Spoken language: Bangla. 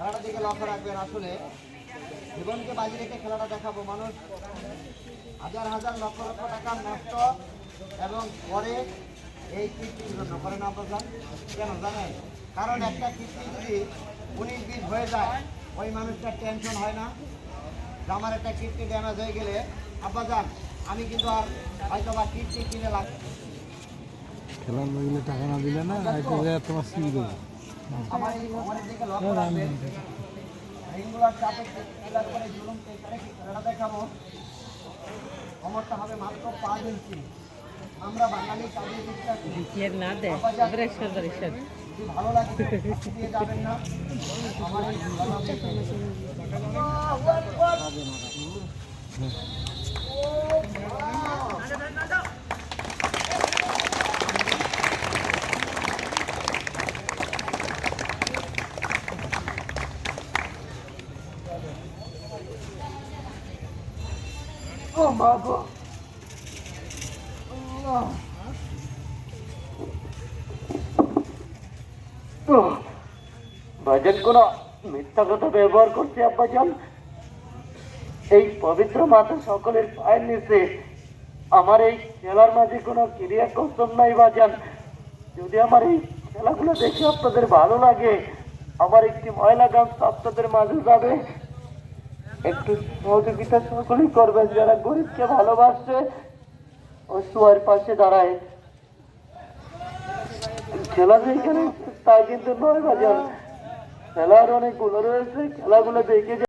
খেলাটার দিকে লক্ষ্য রাখবেন আসলে। জীবনকে বাজি রেখে খেলাটা দেখাবো। মানুষ হাজার হাজার লক্ষ লক্ষ টাকা নষ্ট এবং পরে এই কীর্তির জন্য। করে না প্রধান কেন জানেন? কারণ একটা কীর্তি যদি উনিশ বিশ হয়ে যায় ওই মানুষটার টেনশন হয় না। আমার একটা কীর্তি ড্যামেজ হয়ে গেলে আব্বা যান আমি কিন্তু আর হয়তো বা কীর্তি কিনে লাগ খেলার টাকা না দিলে না তোমার সিবি দেবো রিংগুলার চাপে খেলার করে কি খেলাটা দেখাবো খবরটা হবে মাত্র পাঁচ আমরা বাঙালি কাজে বিশ্বাস না দেয় ভালো লাগে যাবেন না ও। ভজন কোন মিথ্যা কথা ব্যবহার করছে, আব্বাজান? এই পবিত্র মাতা সকলের পায়ের নিচে। আমার এই খেলার মাঝে কোনো ক্রিয়া কৌশল নাই, বাজান। যদি আমার এই খেলাগুলো দেখে আপনাদের ভালো লাগে, আমার একটি ময়লা গান আপনাদের মাঝে যাবে। একটু সহযোগিতা সকলেই করবেন যারা গরিবকে ভালোবাসছে ও সুয়ার পাশে দাঁড়ায়। খেলা যেখানে তাই কিন্তু নয় বাজার। খেলার অনেকগুলো রয়েছে। খেলাগুলো দেখে